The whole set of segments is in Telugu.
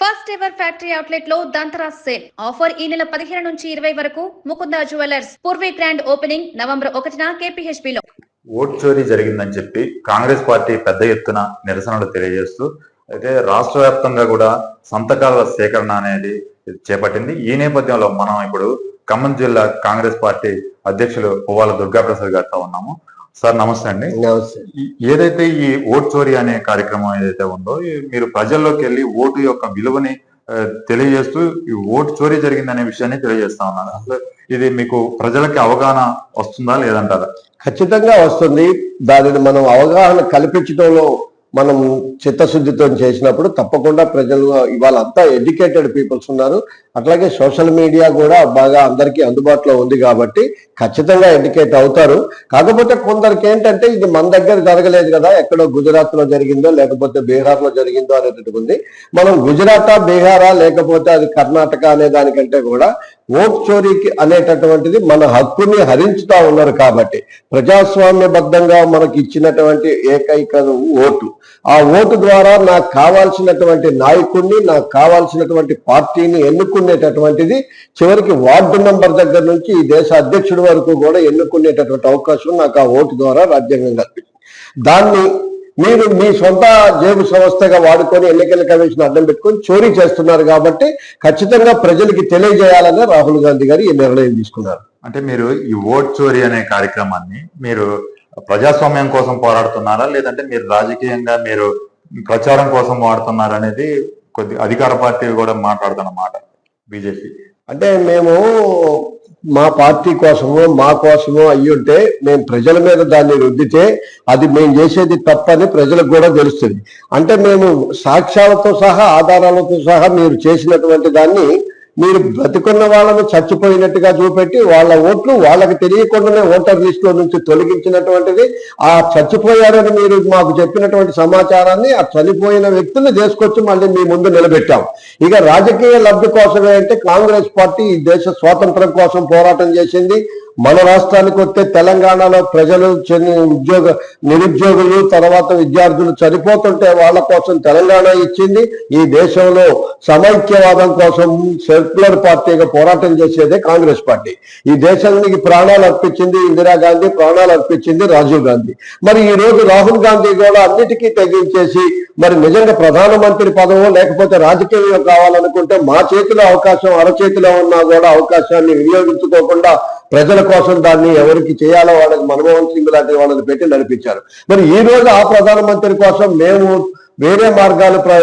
ఫస్ట్ ఎవర్ ఫ్యాక్టరీ అవుట్లెట్లో దంతరా సేల్. ఆఫర్ ఈ నెల పదిహేను నుంచి ఇరవై వరకు Mukunda jewellers. Purvi grand opening November ఒకటిన కేపీహెచ్బి లో ఓట్ చోరీ జరిగిందని చెప్పి కాంగ్రెస్ పార్టీ పెద్ద ఎత్తున నిరసనలు తెలియజేస్తూ అయితే రాష్ట్ర వ్యాప్తంగా కూడా సంతకాల సేకరణ అనేది చేపట్టింది. ఈ నేపథ్యంలో మనం ఇప్పుడు ఖమ్మం జిల్లా కాంగ్రెస్ పార్టీ అధ్యక్షులు పువ్వాల దుర్గాప్రసాద్ గారితో ఉన్నాము. సార్ నమస్తే అండి. ఏదైతే ఈ ఓట్ చోరీ అనే కార్యక్రమం ఏదైతే ఉందో మీరు ప్రజల్లోకి వెళ్ళి ఓటు యొక్క విలువని తెలియజేస్తూ ఈ ఓటు చోరీ జరిగిందనే విషయాన్ని తెలియజేస్తా ఉన్నారు అసలు ఇది మీకు ప్రజలకి అవగాహన వస్తుందా లేదంటారా? ఖచ్చితంగా వస్తుంది. దానిని మనం అవగాహన కల్పించడంలో మనం చిత్తశుద్ధితో చేసినప్పుడు తప్పకుండా ప్రజలు ఇవాళ అంతా ఎడ్యుకేటెడ్ పీపుల్స్ ఉన్నారు. అట్లాగే సోషల్ మీడియా కూడా బాగా అందరికీ అందుబాటులో ఉంది కాబట్టి ఖచ్చితంగా ఎడ్యుకేట్ అవుతారు. కాకపోతే కొందరికి ఏంటంటే ఇది మన దగ్గర జరగలేదు కదా ఎక్కడో గుజరాత్లో జరిగిందో లేకపోతే బీహార్లో జరిగిందో అనేటట్టు ఉంది మనం గుజరాత్ బీహారా లేకపోతే అది కర్ణాటక అనే దానికంటే కూడా ఓట్ చోరీకి అనేటటువంటిది మన హక్కుని హరించుతా ఉన్నారు కాబట్టి ప్రజాస్వామ్యబద్ధంగా మనకి ఇచ్చినటువంటి ఏకైక ఓటు. ఆ ఓటు ద్వారా నాకు కావాల్సినటువంటి నాయకుడిని నాకు కావాల్సినటువంటి పార్టీని ఎన్నుకునేటటువంటిది చివరికి వార్డు మెంబర్ దగ్గర నుంచి ఈ దేశ అధ్యక్షుడి వరకు కూడా ఎన్నుకునేటటువంటి అవకాశం నాకు ఆ ఓటు ద్వారా రాజ్యాంగం కల్పించింది. దాన్ని మీరు మీ సొంత జేబు సంస్థగా వాడుకొని ఎన్నికల కమిషన్ అడ్డం పెట్టుకొని చోరీ చేస్తున్నారు కాబట్టి ఖచ్చితంగా ప్రజలకి తెలియజేయాలని రాహుల్ గాంధీ గారు ఈ నిర్ణయం తీసుకున్నారు. అంటే మీరు ఈ ఓట్ చోరీ అనే కార్యక్రమాన్ని మీరు ప్రజాస్వామ్యం కోసం పోరాడుతున్నారా? లేదంటే మీరు రాజకీయంగా మీరు ప్రచారం కోసం వాడుతున్నారా అనేది కొద్ది అధికార పార్టీ కూడా మాట్లాడుతున్న మాట బీజేపీ. అంటే మేము మా పార్టీ కోసమో మా కోసమో అయ్యుంటే మేము ప్రజల మీద దాన్ని రుద్దితే అది మేము చేసేది తప్పని ప్రజలకు కూడా తెలుస్తుంది. అంటే మేము సాక్ష్యాలతో సహా ఆధారాలతో సహా మీరు చేసినటువంటి దాన్ని మీరు బ్రతికున్న వాళ్ళను చచ్చిపోయినట్టుగా చూపెట్టి వాళ్ళ ఓట్లు వాళ్ళకి తెలియకుండానే ఓటర్ లిస్టులో నుంచి తొలగించినటువంటిది ఆ చచ్చిపోయారని మీరు మాకు చెప్పినటువంటి సమాచారాన్ని ఆ చనిపోయిన వ్యక్తులు తీసుకొచ్చి మళ్ళీ మీ ముందు నిలబెట్టాం. ఇక రాజకీయ లబ్ధి కోసమే అంటే కాంగ్రెస్ పార్టీ ఈ దేశ స్వాతంత్రం కోసం పోరాటం చేసింది. మన రాష్ట్రానికి వస్తే తెలంగాణలో ప్రజలు చెన్ని ఉద్యోగ నిరుద్యోగులు తర్వాత విద్యార్థులు చనిపోతుంటే వాళ్ళ కోసం తెలంగాణ ఇచ్చింది. ఈ దేశంలో సమైక్యవాదం కోసం సెక్యులర్ పార్టీగా పోరాటం చేసేదే కాంగ్రెస్ పార్టీ. ఈ దేశానికి ప్రాణాలు అర్పించింది ఇందిరాగాంధీ ప్రాణాలు అర్పించింది రాజీవ్ గాంధీ. మరి ఈ రోజు రాహుల్ గాంధీ కూడా అన్నిటికీ తెగించేసి మరి నిజంగా ప్రధానమంత్రి పదవో లేకపోతే రాజకీయంలో కావాలనుకుంటే మా చేతిలో అవకాశం అరచేతిలో ఉన్నా కూడా అవకాశాన్ని వినియోగించుకోకుండా ప్రజల కోసం దాన్ని ఎవరికి చేయాలో వాళ్ళకి మన్మోహన్ సింగ్ లాంటి వాళ్ళని పెట్టి నడిపించారు. మరి ఈ రోజు ఆ ప్రధానమంత్రి కోసం మేము వేరే మార్గాలు ప్ర-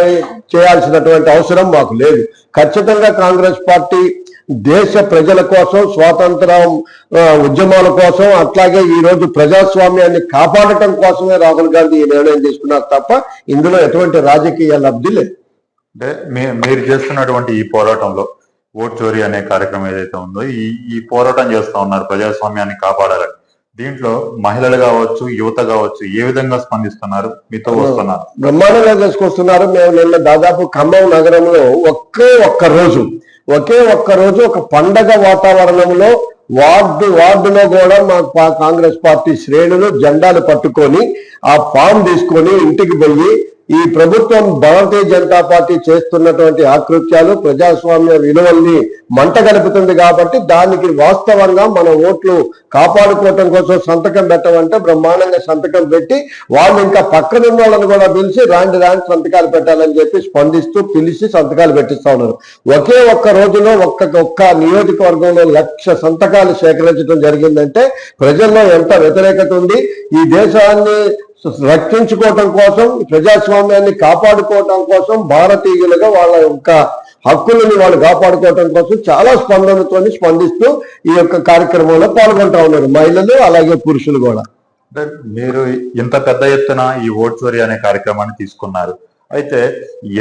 చేయాల్సినటువంటి అవసరం మాకు లేదు. ఖచ్చితంగా కాంగ్రెస్ పార్టీ దేశ ప్రజల కోసం స్వాతంత్రం ఉద్యమాల కోసం అట్లాగే ఈ రోజు ప్రజాస్వామ్యాన్ని కాపాడటం కోసమే రాహుల్ గాంధీ ఈ నిర్ణయం తీసుకున్నారు తప్ప ఇందులో ఎటువంటి రాజకీయ లబ్ధి లేదు. అంటే మీరు చేస్తున్నటువంటి ఈ పోరాటంలో ఓట్ చోరీ అనే కార్యక్రమం ఏదైతే ఉందో ఈ ఈ పోరాటం చేస్తా ఉన్నారు ప్రజాస్వామ్యాన్ని కాపాడాలని. దీంట్లో మహిళలు కావచ్చు యువత కావచ్చు ఏ విధంగా స్పందిస్తున్నారు? మీతో వస్తున్నారు. బ్రహ్మాండంగా చేసుకొస్తున్నారు మేము నిన్న దాదాపు ఖమ్మం నగరంలో ఒకే ఒక్క రోజు ఒకే ఒక్క రోజు ఒక పండగ వాతావరణంలో వార్డు వార్డులో కూడా మా కాంగ్రెస్ పార్టీ శ్రేణులు జెండాలు పట్టుకొని ఆ ఫామ్ తీసుకొని ఇంటికి పోయి ఈ ప్రభుత్వం భారతీయ జనతా పార్టీ చేస్తున్నటువంటి ఆకృత్యాలు ప్రజాస్వామ్య విలువల్ని మంట గలుపుతుంది కాబట్టి దానికి వాస్తవంగా మన ఓట్లు కాపాడుకోవటం కోసం సంతకం పెట్టమంటే బ్రహ్మాండంగా సంతకం పెట్టి వాళ్ళు ఇంకా పక్కనున్న వాళ్ళని కూడా పిలిచి రాండి రాండి సంతకాలు పెట్టాలని చెప్పి స్పందిస్తూ పిలిచి సంతకాలు పెట్టిస్తా ఉన్నారు. ఒకే ఒక్క రోజులో ఒక్క ఒక్క నియోజకవర్గంలో లక్ష సంతకాలు సేకరించడం జరిగిందంటే ప్రజల్లో ఎంత వ్యతిరేకత ఉంది? ఈ దేశాన్ని రక్షించుకోవటం కోసం ప్రజాస్వామ్యాన్ని కాపాడుకోవటం కోసం భారతీయులుగా వాళ్ళ యొక్క హక్కులని వాళ్ళు కాపాడుకోవటం కోసం చాలా స్పందనతో స్పందిస్తూ ఈ యొక్క కార్యక్రమంలో పాల్గొంటా ఉన్నారు మహిళలు అలాగే పురుషులు కూడా. మీరు ఇంత పెద్ద ఎత్తున ఈ ఓట్ చోరీ అనే కార్యక్రమాన్ని తీసుకున్నారు. అయితే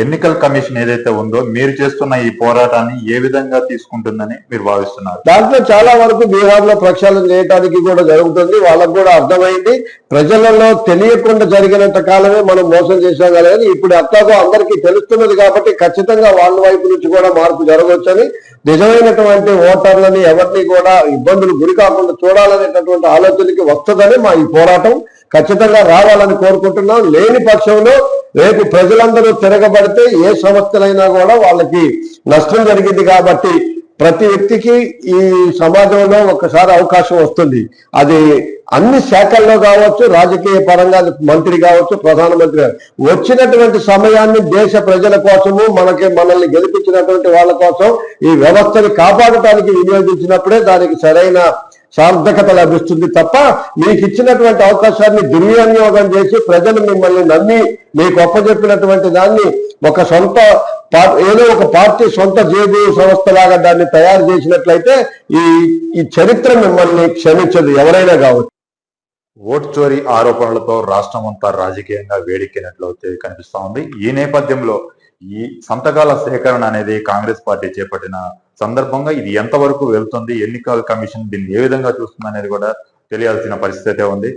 ఎన్నికల కమిషన్ ఏదైతే ఉందో మీరు చేస్తున్న ఈ పోరాటాన్ని ఏ విధంగా తీసుకుంటుందని మీరు భావిస్తున్నారు? దాంట్లో చాలా వరకు బీహార్లో ప్రక్షాళన చేయడానికి కూడా జరుగుతుంది. వాళ్ళకు కూడా అర్థమైంది. ప్రజలలో తెలియకుండా జరిగినంత కాలమే మనం మోసం చేసాం కానీ ఇప్పుడు అట్లాగో అందరికీ తెలుస్తున్నది కాబట్టి ఖచ్చితంగా వాళ్ళ వైపు నుంచి కూడా మార్పు జరగవచ్చని నిజమైనటువంటి ఓటర్లని ఎవరిని కూడా ఇబ్బందులు గురి కాకుండా చూడాలనేటటువంటి ఆలోచనకి వస్తుందని మా ఈ పోరాటం ఖచ్చితంగా రావాలని కోరుకుంటున్నాం. లేని పక్షంలో రేపు ప్రజలందరూ తిరగబడితే ఏ సమస్యలైనా కూడా వాళ్ళకి నష్టం జరిగింది కాబట్టి ప్రతి వ్యక్తికి ఈ సమాజంలో ఒకసారి అవకాశం వస్తుంది. అది అన్ని శాఖల్లో కావచ్చు రాజకీయ పరంగా మంత్రి కావచ్చు ప్రధానమంత్రి వచ్చినటువంటి సమయాన్ని దేశ ప్రజల కోసము మనకి మనల్ని గెలిపించినటువంటి వాళ్ళ కోసం ఈ వ్యవస్థని కాపాడటానికి వినియోగించినప్పుడే దానికి సరైన సార్థకత లభిస్తుంది తప్ప మీకు ఇచ్చినటువంటి అవకాశాన్ని దుర్వినియోగం చేసి ప్రజలు మిమ్మల్ని నమ్మి మీకు అప్పచెప్పినటువంటి దాన్ని ఒక సొంత ఏదో ఒక పార్టీ సొంత జేబు సంస్థలాగా దాన్ని తయారు చేసినట్లయితే ఈ ఈ చరిత్ర మిమ్మల్ని క్షమించదు ఎవరైనా కావచ్చు. ఓట్ చోరీ ఆరోపణలతో రాష్ట్రం అంతా రాజకీయంగా వేడెక్కినట్లయితే కనిపిస్తా ఉంది. ఈ నేపథ్యంలో ఈ సంతకాల సేకరణ అనేది కాంగ్రెస్ పార్టీ చేపట్టిన సందర్భంగా ఇది ఎంతవరకు వెళ్తుంది? ఎన్నికల కమిషన్ దీన్ని ఏ విధంగా చూస్తుంది అనేది కూడా తెలియాల్సిన పరిస్థితి ఉంది.